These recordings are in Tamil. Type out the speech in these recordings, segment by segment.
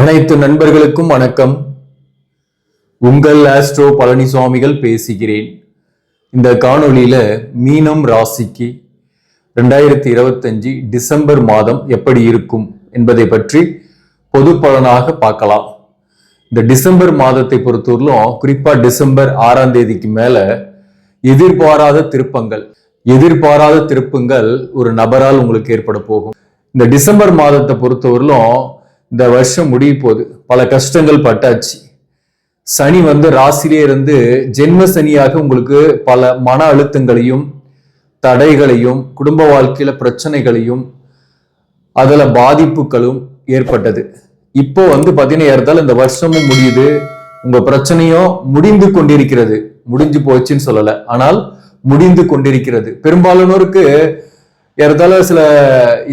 அனைத்து நண்பர்களுக்கும் வணக்கம். உங்கள் ஆஸ்ட்ரோ பழனிசுவாமிகள் பேசுகிறேன். இந்த காணொளியில மீனம் ராசிக்கு ரெண்டாயிரத்தி இருபத்தஞ்சு டிசம்பர் மாதம் எப்படி இருக்கும் என்பதை பற்றி பொது பலனாக பார்க்கலாம். இந்த டிசம்பர் மாதத்தை பொறுத்தவரையிலும் குறிப்பா டிசம்பர் ஆறாம் தேதிக்கு மேல எதிர்பாராத திருப்பங்கள் எதிர்பாராத திருப்பங்கள் ஒரு நபரால் உங்களுக்கு ஏற்பட போகும். இந்த டிசம்பர் மாதத்தை பொறுத்தவரையிலும் இந்த வருஷம் முடிய போகுது. பல கஷ்டங்கள் பட்டாச்சு. சனி வந்து ராசிலே இருந்து ஜென்ம சனியாக உங்களுக்கு பல மன அழுத்தங்களையும் தடைகளையும் குடும்ப வாழ்க்கையில பிரச்சனைகளையும் அதில் பாதிப்புகளும் ஏற்பட்டது. இப்போ வந்து பாத்தீங்கன்னா ஏறத்தால் இந்த வருஷமும் முடியுது. உங்க பிரச்சனையும் முடிந்து கொண்டிருக்கிறது. முடிஞ்சு போச்சுன்னு சொல்லலை. ஆனால் முடிந்து கொண்டிருக்கிறது. பெரும்பாலானோருக்கு ஏறத்தால சில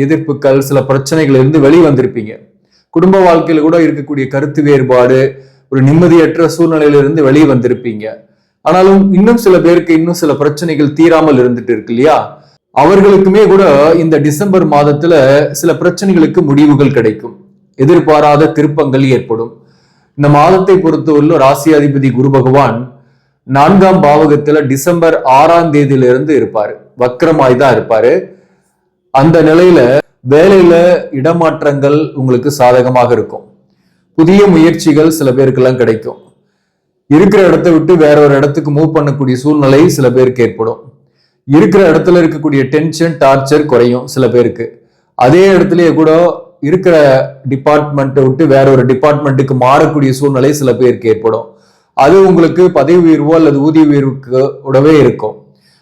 எதிர்ப்புகள் சில பிரச்சனைகள் இருந்து வெளியே வந்திருப்பீங்க குடும்ப வாழ்க்கையில கூட இருக்கக்கூடிய கருத்து வேறுபாடு ஒரு நிம்மதியற்ற சூழ்நிலையிலிருந்து வெளியே வந்திருப்பீங்க. ஆனாலும் இன்னும் சில பேருக்கு இன்னும் சில பிரச்சனைகள் தீராமல் இருந்துட்டு இருக்கு இல்லையா? அவர்களுக்குமே கூட இந்த டிசம்பர் மாதத்துல சில பிரச்சனைகளுக்கு முடிவுகள் கிடைக்கும். எதிர்பாராத திருப்பங்கள் ஏற்படும். இந்த மாதத்தை பொறுத்தவரையிலும் ராசியாதிபதி குரு பகவான் நான்காம் பாவகத்துல டிசம்பர் ஆறாம் தேதியிலிருந்து இருப்பாரு. வக்கரமாய் தான் இருப்பாரு. அந்த நிலையில வேலையில இடமாற்றங்கள் உங்களுக்கு சாதகமாக இருக்கும். புதிய முயற்சிகள் சில பேருக்கெல்லாம் கிடைக்கும். இருக்கிற இடத்த விட்டு வேற ஒரு இடத்துக்கு மூவ் பண்ணக்கூடிய சூழ்நிலை சில பேருக்கு ஏற்படும். இருக்கிற இடத்துல இருக்கக்கூடிய டென்ஷன் டார்ச்சர் குறையும் சில பேருக்கு. அதே இடத்துலயே கூட இருக்கிற டிபார்ட்மெண்ட்டை விட்டு வேற ஒரு டிபார்ட்மெண்ட்டுக்கு மாறக்கூடிய சூழ்நிலை சில பேருக்கு ஏற்படும். அது உங்களுக்கு பதவி உயர்வோ அல்லது ஊதிய உயர்வுக்கு உடவே இருக்கும்.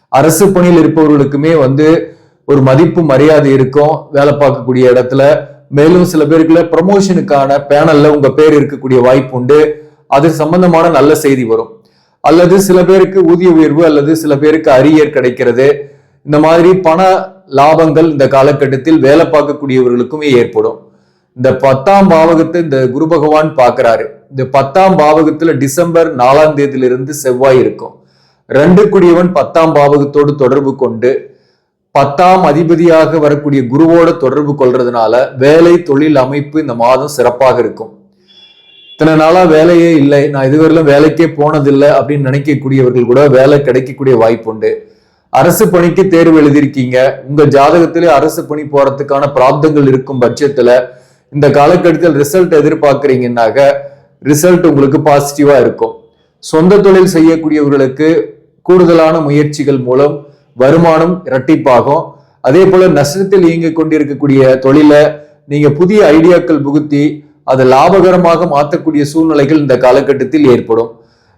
அரசு பணியில் இருப்பவர்களுக்குமே வந்து ஒரு மதிப்பு மரியாதை இருக்கும் வேலை பார்க்கக்கூடிய இடத்துல. மேலும் சில பேருக்குள்ள ப்ரமோஷனுக்கான பேனல்ல உங்க பேர் இருக்கக்கூடிய வாய்ப்பு உண்டு. அது சம்பந்தமான நல்ல செய்தி வரும். அல்லது சில பேருக்கு ஊதிய உயர்வு அல்லது சில பேருக்கு அரியர் கிடைக்கிறது. இந்த மாதிரி பண லாபங்கள் இந்த காலகட்டத்தில் வேலை பார்க்கக்கூடியவர்களுக்குமே ஏற்படும். இந்த பத்தாம் பாவகத்தை இந்த குரு பகவான் பார்க்கிறாரு. இந்த பத்தாம் பாவகத்துல டிசம்பர் நாலாம் தேதியிலிருந்து செவ்வாய் இருக்கும். ரெண்டு குடியவன் பத்தாம் பாவகத்தோடு தொடர்பு கொண்டு பத்தாம் அதிபதியாக வரக்கூடிய குருவோட தொடர்பு கொள்றதுனால வேலை தொழில் அமைப்பு இந்த மாதம் சிறப்பாக இருக்கும். இத்தனை நாளா வேலையே இல்லை. நான் இதுவரையிலும் வேலைக்கே போனதில்லை அப்படின்னு நினைக்கக்கூடியவர்கள் கூட வேலை கிடைக்கக்கூடிய வாய்ப்பு உண்டு. அரசு பணிக்கு தேர்வு எழுதியிருக்கீங்க. உங்க ஜாதகத்திலே அரசு பணி போறதுக்கான பிராப்தங்கள் இருக்கும் பட்சத்துல இந்த காலகட்டத்தில் ரிசல்ட் எதிர்பார்க்கறீங்கன்னாக்க ரிசல்ட் உங்களுக்கு பாசிட்டிவா இருக்கும். சொந்த தொழில் செய்யக்கூடியவர்களுக்கு கூடுதலான முயற்சிகள் மூலம் வருமானம் இரட்டிப்பாகும். அதே போல நஷ்டத்தில் இயங்கிக் கொண்டிருக்கக்கூடிய தொழிலை நீங்க புதிய ஐடியாக்கள் புகுத்தி அதை லாபகரமாக மாற்றக்கூடிய சூழ்நிலைகள் இந்த காலகட்டத்தில் ஏற்படும்.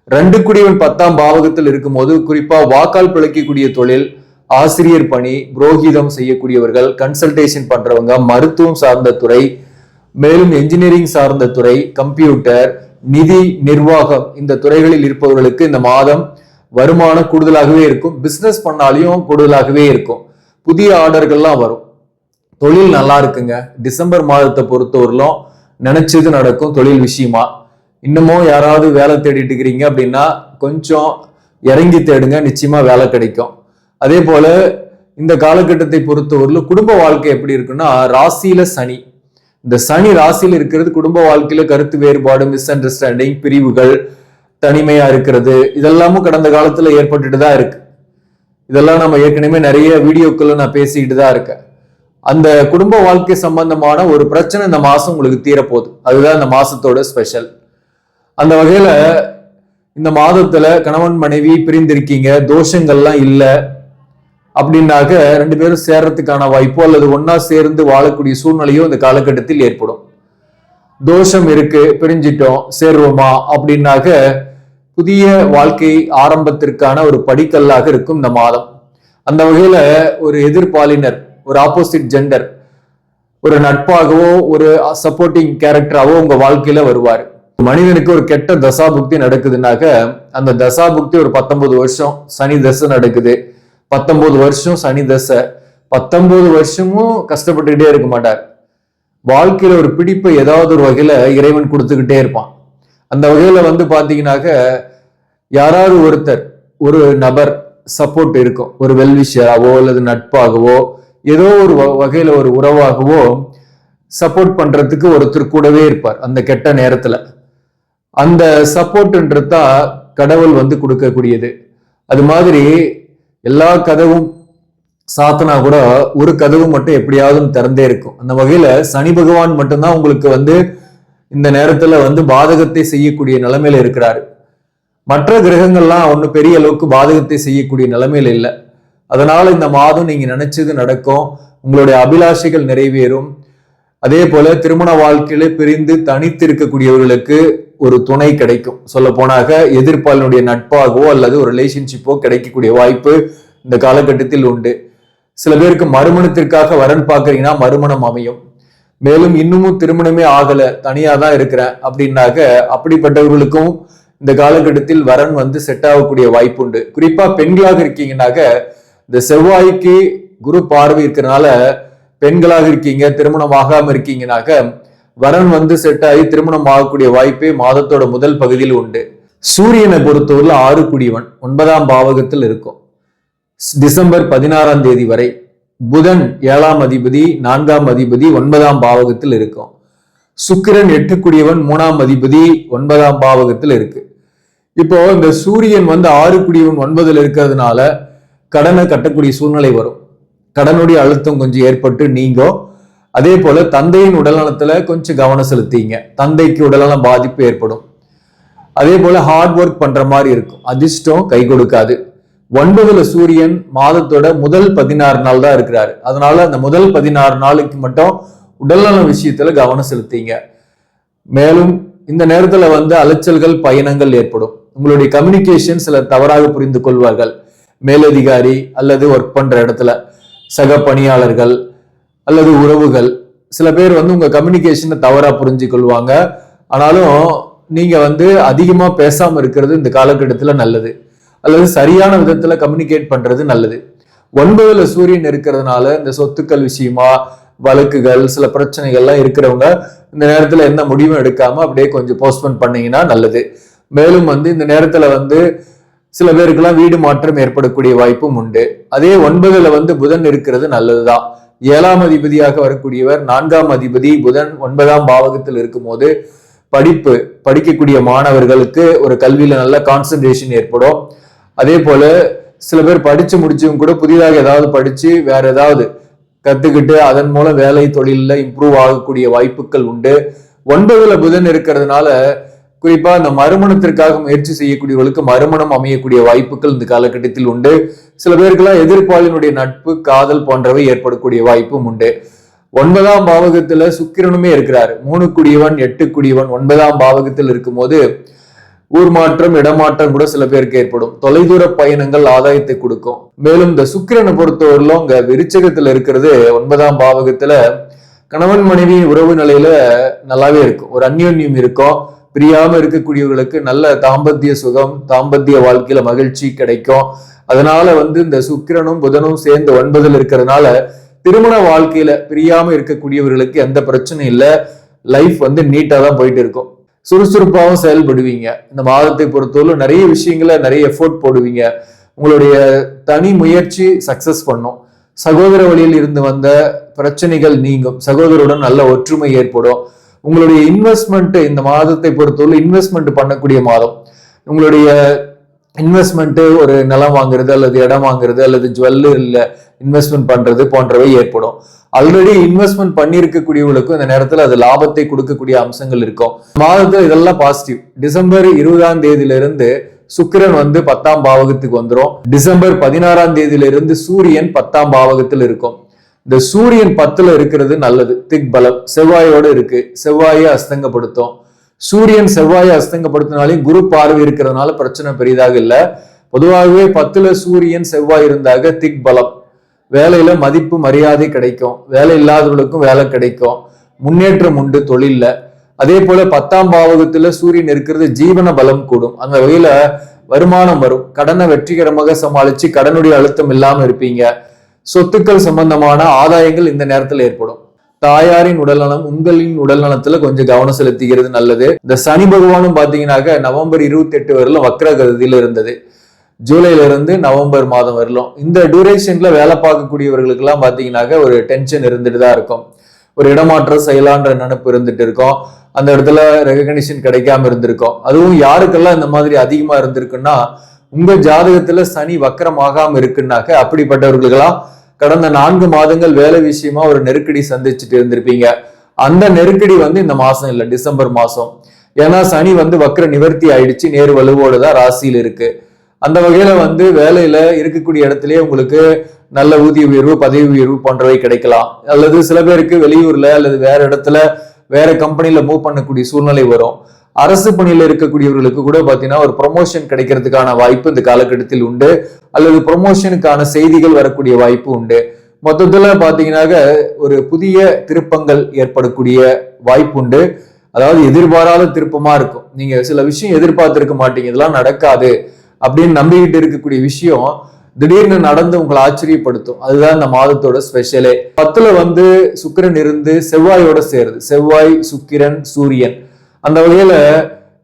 ரெண்டு குடிவன் பத்தாம் பாவகத்தில் இருக்கும்போது குறிப்பா வாக்கால் பிழைக்கக்கூடிய தொழில் ஆசிரியர் பணி புரோகிதம் செய்யக்கூடியவர்கள் கன்சல்டேஷன் பண்றவங்க மருத்துவம் சார்ந்த துறை மேலும் என்ஜினியரிங் சார்ந்த துறை கம்ப்யூட்டர் நிதி நிர்வாகம் இந்த துறைகளில் இருப்பவர்களுக்கு இந்த மாதம் வருமானம் கூடுதலாகவே இருக்கும். பிஸ்னஸ் பண்ணாலையும் கூடுதலாகவே இருக்கும். புதிய ஆர்டர்கள்லாம் வரும். தொழில் நல்லா இருக்குங்க. டிசம்பர் மாதத்தை பொறுத்தவரையிலும் நினைச்சது நடக்கும் தொழில் விஷயமா. இன்னமும் யாராவது வேலை தேடிட்டு இருக்கிறீங்க அப்படின்னா கொஞ்சம் இறங்கி தேடுங்க. நிச்சயமா வேலை கிடைக்கும். அதே போல இந்த காலகட்டத்தை பொறுத்தவரையிலும் குடும்ப வாழ்க்கை எப்படி இருக்குன்னா ராசியில சனி. இந்த சனி ராசியில் இருக்கிறது குடும்ப வாழ்க்கையில கருத்து வேறுபாடு மிஸ் அண்டர்ஸ்டாண்டிங் பிரிவுகள் தனிமையா இருக்கிறது இதெல்லாமும் கடந்த காலத்துல ஏற்பட்டுட்டு தான் இருக்கு. இதெல்லாம் நம்ம ஏற்கனவே நிறைய வீடியோக்கள் நான் பேசிக்கிட்டு தான் இருக்கேன். அந்த குடும்ப வாழ்க்கை சம்பந்தமான ஒரு பிரச்சனை இந்த மாசம் உங்களுக்கு தீரப்போகுது. அதுதான் இந்த மாசத்தோட ஸ்பெஷல். அந்த வகையில இந்த மாதத்துல கணவன் மனைவி பிரிந்திருக்கீங்க தோஷங்கள்லாம் இல்லை அப்படின்னாக்க ரெண்டு பேரும் சேர்றதுக்கான வாய்ப்போ அல்லது ஒன்னா சேர்ந்து வாழக்கூடிய சூழ்நிலையோ இந்த காலகட்டத்தில் ஏற்படும். தோஷம் இருக்கு பிரிஞ்சிட்டோம் சேர்வோமா அப்படின்னாக்க புதிய வாழ்க்கை ஆரம்பத்திற்கான ஒரு படிக்கல்லாக இருக்கும் இந்த மாதம். அந்த வகையில ஒரு எதிர்பாலினர் ஒரு ஆப்போசிட் ஜெண்டர் ஒரு நட்பாகவோ ஒரு சப்போர்ட்டிங் கேரக்டராகவோ உங்க வாழ்க்கையில வருவார். மனிதனுக்கு ஒரு கெட்ட தசாபுக்தி நடக்குதுனாக்க அந்த தசாபுக்தி ஒரு பத்தொன்பது வருஷம் சனி தசை நடக்குது. பத்தொன்பது வருஷம் சனி தசை. பத்தொன்பது வருஷமும் கஷ்டப்பட்டுக்கிட்டே இருக்க மாட்டார். வாழ்க்கையில ஒரு பிடிப்பை ஏதாவது ஒரு வகையில இறைவன் கொடுத்துக்கிட்டே இருப்பான். அந்த வகையில் வந்து பார்த்தீங்கன்னாக்க யாராவது ஒருத்தர் ஒரு நபர் சப்போர்ட் இருக்கும். ஒரு வெல்விஷராகவோ அல்லது நட்பாகவோ ஏதோ ஒரு வ- ஒரு உறவாகவோ சப்போர்ட் பண்ணுறதுக்கு ஒருத்தர் கூடவே இருப்பார் அந்த கெட்ட நேரத்தில். அந்த சப்போர்ட்ன்றது தான் கடவுள் வந்து கொடுக்கக்கூடியது. அது மாதிரி எல்லா கதவும் சாத்தனா கூட ஒரு கதவு மட்டும் எப்படியாவது திறந்தே இருக்கும். அந்த வகையில் சனி பகவான் மட்டும்தான் உங்களுக்கு வந்து இந்த நேரத்துல வந்து பாதகத்தை செய்யக்கூடிய நிலைமையில இருக்கிறாரு. மற்ற கிரகங்கள்லாம் ஒன்றும் பெரிய அளவுக்கு பாதகத்தை செய்யக்கூடிய நிலைமையில இல்லை. அதனால இந்த மாதம் நீங்க நினைச்சது நடக்கும். உங்களுடைய அபிலாஷைகள் நிறைவேறும். அதே போல திருமண வாழ்க்கையில பிரிந்து தனித்து இருக்கக்கூடியவர்களுக்கு ஒரு துணை கிடைக்கும். சொல்ல போனாக எதிர்ப்பாளனுடைய நட்பாகவோ அல்லது ஒரு ரிலேஷன்ஷிப்போ கிடைக்கக்கூடிய வாய்ப்பு இந்த காலகட்டத்தில் உண்டு. சில பேருக்கு மறுமணத்திற்காக வரன் பார்க்குறீங்கன்னா மறுமணம் அமையும். மேலும் இன்னமும் திருமணமே ஆகல தனியா தான் இருக்கிறேன் அப்படின்னாக்க அப்படிப்பட்டவர்களுக்கும் இந்த காலகட்டத்தில் வரன் வந்து செட் ஆகக்கூடிய வாய்ப்பு உண்டு குறிப்பா பெண்களாக இருக்கீங்கன்னாக்க இந்த செவ்வாய்க்கு குரு பார்வை இருக்கிறனால பெண்களாக இருக்கீங்க திருமணம் ஆகாம இருக்கீங்கன்னாக்க வரன் வந்து செட் ஆகி திருமணம் ஆகக்கூடிய வாய்ப்பே மாதத்தோட முதல் பகுதியில் உண்டு. சூரியனை பொறுத்தவரையில் ஆறு குடிவன் ஒன்பதாம் பாவகத்தில் இருக்கும். டிசம்பர் பதினாறாம் தேதி வரை புதன் ஏழாம் அதிபதி நான்காம் அதிபதி ஒன்பதாம் பாவகத்தில் இருக்கும். சுக்கிரன் எட்டுக்குடியவன் மூணாம் அதிபதி ஒன்பதாம் பாவகத்தில் இருக்கு. இப்போ இந்த சூரியன் வந்து ஆறு குடியவன் ஒன்பதில் இருக்கிறதுனால கடனை கட்டக்கூடிய சூழ்நிலை வரும். கடனுடைய அழுத்தம் கொஞ்சம் ஏற்பட்டு நீங்கோ அதே போல தந்தையின் உடல்நலத்துல கொஞ்சம் கவனம் செலுத்திங்க. தந்தைக்கு உடல்நலம் பாதிப்பு ஏற்படும். அதே போல ஹார்ட் ஒர்க் பண்ற மாதிரி இருக்கும். அதிர்ஷ்டம் கை கொடுக்காது. ஒன்பதுல சூரியன் மாதத்தோட முதல் பதினாறு நாள் தான் இருக்கிறாரு. அதனால அந்த முதல் பதினாறு நாளுக்கு மட்டும் உடல்நல விஷயத்துல கவனம் செலுத்திங்க. மேலும் இந்த நேரத்துல வந்து அலைச்சல்கள் பயணங்கள் ஏற்படும். உங்களுடைய கம்யூனிகேஷன் சில தவறாக புரிந்து கொள்வார்கள். மேலதிகாரி அல்லது ஒர்க் பண்ற இடத்துல சக பணியாளர்கள் அல்லது உறவுகள் சில பேர் வந்து உங்க கம்யூனிகேஷனை தவறா புரிஞ்சு கொள்வாங்க. ஆனாலும் நீங்க வந்து அதிகமா பேசாம இருக்கிறது இந்த காலகட்டத்துல நல்லது. அல்லது சரியான விதத்துல கம்யூனிகேட் பண்றது நல்லது. ஒன்பதுல சூரியன் இருக்கிறதுனால இந்த சொத்துக்கள் விஷயமா வழக்குகள் சில பிரச்சனைகள்லாம் இருக்கிறவங்க இந்த நேரத்துல எந்த முடிவும் எடுக்காம அப்படியே கொஞ்சம் போஸ்ட்போன் பண்ணீங்கன்னா நல்லது. மேலும் வந்து இந்த நேரத்துல வந்து சில பேருக்கெல்லாம் வீடு மாற்றம் ஏற்படக்கூடிய வாய்ப்பும் உண்டு. அதே ஒன்பதுல வந்து புதன் இருக்கிறது நல்லதுதான். ஏழாம் அதிபதியாக வரக்கூடியவர் நான்காம் அதிபதி புதன் ஒன்பதாம் பாவகத்தில் இருக்கும்போது படிப்பு படிக்கக்கூடிய மாணவர்களுக்கு ஒரு கல்வியில நல்ல கான்சென்ட்ரேஷன் ஏற்படும். அதே போல சில பேர் படிச்சு முடிச்சவங்க கூட புதிதாக ஏதாவது படிச்சு வேற ஏதாவது கத்துக்கிட்டு அதன் மூலம் வேலை தொழிலில் இம்ப்ரூவ் ஆகக்கூடிய வாய்ப்புகள் உண்டு. ஒன்பதுல புதன் இருக்கிறதுனால குறிப்பா இந்த மறுமணத்திற்காக முயற்சி செய்யக்கூடியவர்களுக்கு மறுமணம் அமையக்கூடிய வாய்ப்புகள் இந்த காலகட்டத்தில் உண்டு. சில பேருக்கெல்லாம் எதிர்ப்பாளினுடைய நட்பு காதல் போன்றவை ஏற்படக்கூடிய வாய்ப்பும் உண்டு. ஒன்பதாம் பாவகத்துல சுக்கிரனுமே இருக்கிறார். மூணு குடியவன் எட்டு குடியவன் ஒன்பதாம் பாவகத்தில் இருக்கும்போது ஊர் மாற்றம் இடமாற்றம் கூட சில பேருக்கு ஏற்படும். தொலைதூர பயணங்கள் ஆதாயத்தை கொடுக்கும். மேலும் இந்த சுக்கிரனை பொறுத்தவரையிலும் அங்க விருச்சகத்துல இருக்கிறது ஒன்பதாம் பாவகத்துல கணவன் மனைவி உறவு நிலையில நல்லாவே இருக்கும். ஒரு அந்யோன்யம் இருக்கும். பிரியாம இருக்கக்கூடியவர்களுக்கு நல்ல தாம்பத்திய சுகம் தாம்பத்திய வாழ்க்கையில மகிழ்ச்சி கிடைக்கும். அதனால வந்து இந்த சுக்கிரனும் புதனும் சேர்ந்து ஒன்பதில் இருக்கிறதுனால திருமண வாழ்க்கையில பிரியாம இருக்கக்கூடியவர்களுக்கு எந்த பிரச்சனையும் இல்லை. லைஃப் வந்து நீட்டா தான் போயிட்டு இருக்கும். சுறுசுறுப்பாகவும் செயல்படுவீங்க. இந்த மாதத்தை பொறுத்தவரை நிறைய விஷயங்களை நிறைய எஃபோர்ட் போடுவீங்க. உங்களுடைய தனி முயற்சி சக்சஸ் பண்ணும். சகோதர வழியில் இருந்து வந்த பிரச்சனைகள் நீங்கும். சகோதரருடன் நல்ல ஒற்றுமை ஏற்படும். உங்களுடைய இன்வெஸ்ட்மெண்ட் இந்த மாதத்தை பொறுத்தவரை இன்வெஸ்ட்மெண்ட் பண்ணக்கூடிய மாதம். உங்களுடைய இன்வெஸ்ட்மெண்ட்டு ஒரு நிலம் வாங்குறது அல்லது இடம் வாங்குறது அல்லது ஜுவல்லரியில் இன்வெஸ்ட்மெண்ட் பண்ணுறது போன்றவை ஏற்படும். ஆல்ரெடி இன்வெஸ்ட்மெண்ட் பண்ணியிருக்கக்கூடியவங்களுக்கும் இந்த நேரத்தில் அது லாபத்தை கொடுக்கக்கூடிய அம்சங்கள் இருக்கும். மாதத்தில் இதெல்லாம் பாசிட்டிவ் டிசம்பர் இருபதாம் தேதியிலிருந்து சுக்கிரன் வந்து பத்தாம் பாவகத்துக்கு வந்துடும் டிசம்பர் பதினாறாம் தேதியிலிருந்து சூரியன் பத்தாம் பாவகத்தில் இருக்கும். இந்த சூரியன் பத்துல இருக்கிறது நல்லது. திக் பலம். செவ்வாயோட இருக்கு. செவ்வாயை அஸ்தங்கப்படுத்தும். சூரியன் செவ்வாயை அஸ்தங்கப்படுத்தினாலே குரு பார்வை இருக்கிறதுனால பிரச்சனை பெரிதாக இல்லை. பொதுவாகவே பத்துல சூரியன் செவ்வாய் இருந்தாக திக் பலம். வேலையில மதிப்பு மரியாதை கிடைக்கும். வேலை இல்லாதவர்களுக்கும் வேலை கிடைக்கும். முன்னேற்றம் உண்டு தொழில்ல. அதே போல பத்தாம் பாவகத்துல சூரியன் இருக்கிறது ஜீவன பலம் கூடும். அந்த வகையில வருமானம் வரும். கடனை வெற்றிகரமாக சமாளிச்சு கடனுடைய அழுத்தம் இல்லாம இருப்பீங்க. சொத்துக்கள் சம்பந்தமான ஆதாயங்கள் இந்த நேரத்தில் ஏற்படும். தாயாரின் உடல்நலம் உங்களின் உடல்நலத்துல கொஞ்சம் கவனம் செலுத்துகிறது நல்லது. இந்த சனி பகவானும் பாத்தீங்கன்னாக்க நவம்பர் இருபத்தி எட்டு வக்ர வக்ரகதியில இருந்தது. ஜூலைலேருந்து நவம்பர் மாதம் வரலும். இந்த டியூரேஷன்ல வேலை பார்க்கக்கூடியவர்களுக்கெல்லாம் பார்த்தீங்கன்னாக்க ஒரு டென்ஷன் இருந்துட்டு தான் இருக்கும். ஒரு இடமாற்றம் செய்யலான்ற நினைப்பு இருந்துட்டு இருக்கும். அந்த இடத்துல ரெகக்னிஷன் கிடைக்காம இருந்திருக்கும். அதுவும் யாருக்கெல்லாம் இந்த மாதிரி அதிகமாக இருந்திருக்குன்னா உங்க ஜாதகத்துல சனி வக்கரமாகாம இருக்குன்னாக்க அப்படிப்பட்டவர்களுக்கெல்லாம் கடந்த நான்கு மாதங்கள் வேலை விஷயமா ஒரு நெருக்கடி சந்திச்சுட்டு இருந்திருப்பீங்க. அந்த நெருக்கடி வந்து இந்த மாசம் இல்லை டிசம்பர் மாசம். ஏன்னா சனி வந்து வக்கர நிவர்த்தி ஆயிடுச்சு நேர் வலுவோடு தான் ராசியில் இருக்குது அந்த வகையில வந்து வேலையில இருக்கக்கூடிய இடத்துலயே உங்களுக்கு நல்ல ஊதிய உயர்வு பதவி உயர்வு போன்றவை கிடைக்கலாம். அல்லது சில பேருக்கு வெளியூர்ல அல்லது வேற இடத்துல வேற கம்பெனில மூவ் பண்ணக்கூடிய சூழ்நிலை வரும். அரசு பணியில் இருக்கக்கூடியவர்களுக்கு கூட பாத்தீங்கன்னா ஒரு ப்ரொமோஷன் கிடைக்கிறதுக்கான வாய்ப்பு இந்த காலகட்டத்தில் உண்டு. அல்லது ப்ரொமோஷனுக்கான செய்திகள் வரக்கூடிய வாய்ப்பு உண்டு. மொத்தத்துல பாத்தீங்கன்னாக்க ஒரு புதிய திருப்பங்கள் ஏற்படக்கூடிய வாய்ப்பு உண்டு. அதாவது எதிர்பாராத திருப்பமா இருக்கும். நீங்க சில விஷயம் எதிர்பார்த்திருக்க மாட்டீங்க. இதெல்லாம் நடக்காது. அப்படின்னு நம்பிக்கிட்டு இருக்கக்கூடிய விஷயம் திடீர்னு நடந்து உங்களை ஆச்சரியப்படுத்தும். அதுதான் இந்த மாதத்தோட ஸ்பெஷலே பத்துல வந்து சுக்கிரன் இருந்து செவ்வாயோட சேருது. செவ்வாய் சுக்கிரன் சூரியன். அந்த வகையில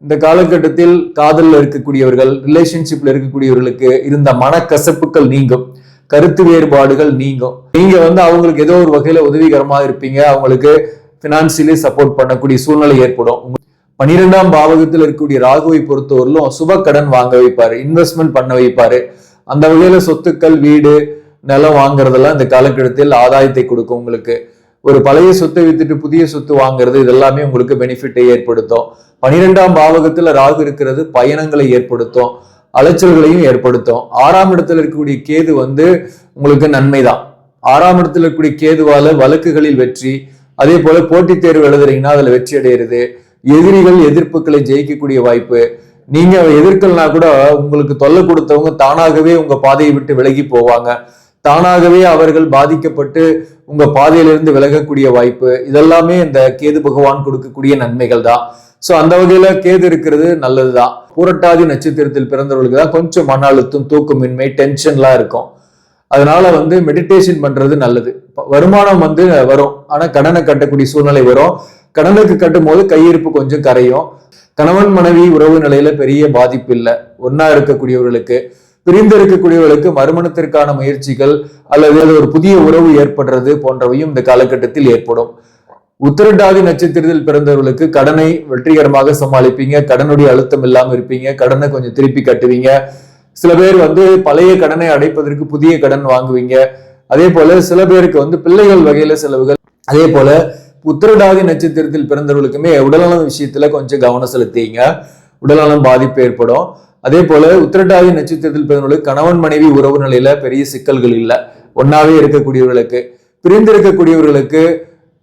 இந்த காலகட்டத்தில் காதலில் இருக்கக்கூடியவர்கள் ரிலேஷன்ஷிப்ல இருக்கக்கூடியவர்களுக்கு இருந்த மனக்கசப்புகள் நீங்கும். கருத்து வேறுபாடுகள் நீங்கும். நீங்க வந்து அவங்களுக்கு ஏதோ ஒரு வகையில உதவிகரமா இருப்பீங்க. அவங்களுக்கு பினான்சியலி சப்போர்ட் பண்ணக்கூடிய சூழ்நிலை ஏற்படும். பனிரெண்டாம் பாவகத்தில் இருக்கக்கூடிய ராகுவை பொறுத்தவரையிலும் சுப கடன் வாங்க வைப்பாரு இன்வெஸ்ட்மெண்ட் பண்ண வைப்பாரு. அந்த வகையில சொத்துக்கள் வீடு நிலம் வாங்குறதெல்லாம் இந்த காலக்கட்டத்தில் ஆதாயத்தை கொடுக்கும் உங்களுக்கு. ஒரு பழைய சொத்தை வித்துட்டு புதிய சொத்து வாங்குறது இதெல்லாமே உங்களுக்கு பெனிஃபிட்டை ஏற்படுத்தும். பனிரெண்டாம் பாவகத்துல ராகு இருக்கிறது பயணங்களை ஏற்படுத்தும் அலைச்சல்களையும் ஏற்படுத்தும். ஆறாம் இடத்துல இருக்கக்கூடிய கேது வந்து உங்களுக்கு நன்மைதான். ஆறாம் இடத்துல இருக்கக்கூடிய கேதுவால வழக்குகளில் வெற்றி அதே போல போட்டித் தேர்வு எழுதுறீங்கன்னா அதுல வெற்றி அடையிறது. எதிரிகள் எதிர்ப்புகளை ஜெயிக்கக்கூடிய வாய்ப்பு. நீங்க எதிர்க்கலனா கூட உங்களுக்கு தொல்லை கொடுத்தவங்க தானாகவே உங்க பாதையை விட்டு விலகி போவாங்க. தானாகவே அவர்கள் பாதிக்கப்பட்டு உங்க பாதையிலிருந்து விலகக்கூடிய வாய்ப்பு. இதெல்லாமே இந்த கேது பகவான் கொடுக்கக்கூடிய நன்மைகள் தான். சோ அந்த வகையில கேது இருக்கிறது நல்லதுதான் பூரட்டாதி நட்சத்திரத்தில் பிறந்தவர்களுக்கு தான் கொஞ்சம் மன அழுத்தம் தூக்கமின்மை டென்ஷன்லாம் இருக்கும். அதனால வந்து மெடிடேஷன் பண்றது நல்லது. வருமானம் வந்து வரும். ஆனா கடனை கட்டக்கூடிய சூழ்நிலை வரும். கடனுக்கு கட்டும் போது கையிருப்பு கொஞ்சம் கரையும். கணவன் மனைவி உறவு நிலையில பெரிய பாதிப்பு இல்லை. ஒன்னா இருக்கக்கூடியவர்களுக்கு பிரிந்து இருக்கக்கூடியவர்களுக்கு மறுமணத்திற்கான முயற்சிகள் அல்லது அது ஒரு புதிய உறவு ஏற்படுறது போன்றவையும் இந்த காலகட்டத்தில் ஏற்படும். உத்திரட்டாதி நட்சத்திரத்தில் பிறந்தவர்களுக்கு கடனை வெற்றிகரமாக சமாளிப்பீங்க. கடனுடைய அழுத்தம் இல்லாம இருப்பீங்க. கடனை கொஞ்சம் திருப்பி கட்டுவீங்க. சில பேர் வந்து பழைய கடனை அடைப்பதற்கு புதிய கடன் வாங்குவீங்க. அதே போல சில பேருக்கு வந்து பிள்ளைகள் வகையில செலவுகள். அதே போல உத்திரடாதி நட்சத்திரத்தில் பிறந்தவர்களுக்குமே உடல்நலம் விஷயத்துல கொஞ்சம் கவனம் செலுத்திங்க. உடல்நலம் பாதிப்பு ஏற்படும். அதே போல உத்திரட்டாதி நட்சத்திரத்தில் பிறந்தவர்களுக்கு கணவன் மனைவி உறவு நிலையில பெரிய சிக்கல்கள் இல்லை. ஒன்னாவே இருக்கக்கூடியவர்களுக்கு பிரிந்திருக்கக்கூடியவர்களுக்கு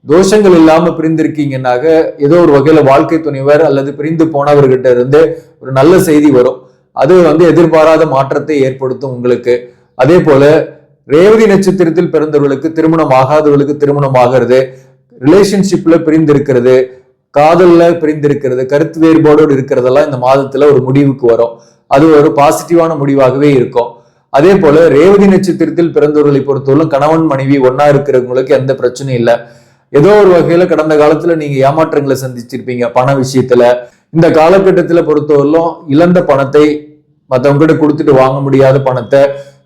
தோஷங்கள் இல்லாம பிரிந்திருக்கீங்கன்னாக ஏதோ ஒரு வகையில வாழ்க்கை துணைவர் அல்லது பிரிந்து போனவர்கிட்ட இருந்து ஒரு நல்ல செய்தி வரும். அது வந்து எதிர்பாராத மாற்றத்தை ஏற்படுத்தும் உங்களுக்கு. அதே போல ரேவதி நட்சத்திரத்தில் பிறந்தவர்களுக்கு திருமணம் ஆகாதவர்களுக்கு திருமணம் ஆகிறது ரிலேஷன்ஷிப்ல பிரிந்திருக்கிறது காதல்ல பிரிந்திருக்கிறது கருத்து வேறுபாடோடு இருக்கிறதெல்லாம் இந்த மாதத்துல ஒரு முடிவுக்கு வரும். அது ஒரு பாசிட்டிவான முடிவாகவே இருக்கும். அதே போல ரேவதி நட்சத்திரத்தில் பிறந்தவர்களை பொறுத்தவரை கணவன் மனைவி ஒன்னா இருக்கிறவங்களுக்கு எந்த பிரச்சனையும் இல்லை. ஏதோ ஒரு வகையில கடந்த காலத்துல நீங்க ஏமாற்றங்களை சந்திச்சிருப்பீங்க பண விஷயத்துல. இந்த காலகட்டத்துல பொறுத்தவரையிலும் இழந்த பணத்தை மற்றவங்க கிட்ட கொடுத்துட்டு வாங்க முடியாத பணத்தை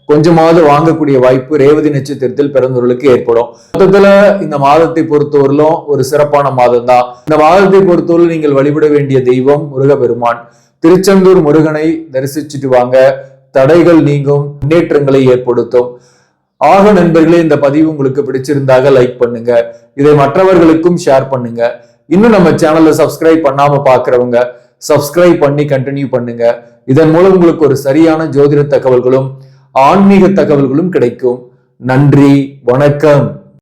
கொஞ்சமாவது வாங்கக்கூடிய வாய்ப்பு ரேவதி நட்சத்திரத்தில் பிறந்தவர்களுக்கு ஏற்படும். மொத்தத்துல இந்த மாதத்தை பொறுத்தவரையிலும் ஒரு சிறப்பான மாதம் தான் இந்த மாதத்தை பொறுத்தவரை நீங்கள் வழிபட வேண்டிய தெய்வம் முருகபெருமான் திருச்செந்தூர் முருகனை தரிசிச்சுட்டு வாங்க. தடைகள் நீங்கும் முன்னேற்றங்களை ஏற்படுத்தும். ஆக நண்பர்களே இந்த பதிவு உங்களுக்கு பிடிச்சிருந்தாக லைக் பண்ணுங்க. இதை மற்றவர்களுக்கும் ஷேர் பண்ணுங்க. இன்னும் நம்ம சேனல்ல சப்ஸ்கிரைப் பண்ணாம பாக்குறவங்க சப்ஸ்கிரைப் பண்ணி கண்டினியூ பண்ணுங்க. இதன் மூலம் உங்களுக்கு ஒரு சரியான ஜோதிட தகவல்களும் ஆன்மீக தகவல்களும் கிடைக்கும். நன்றி வணக்கம்.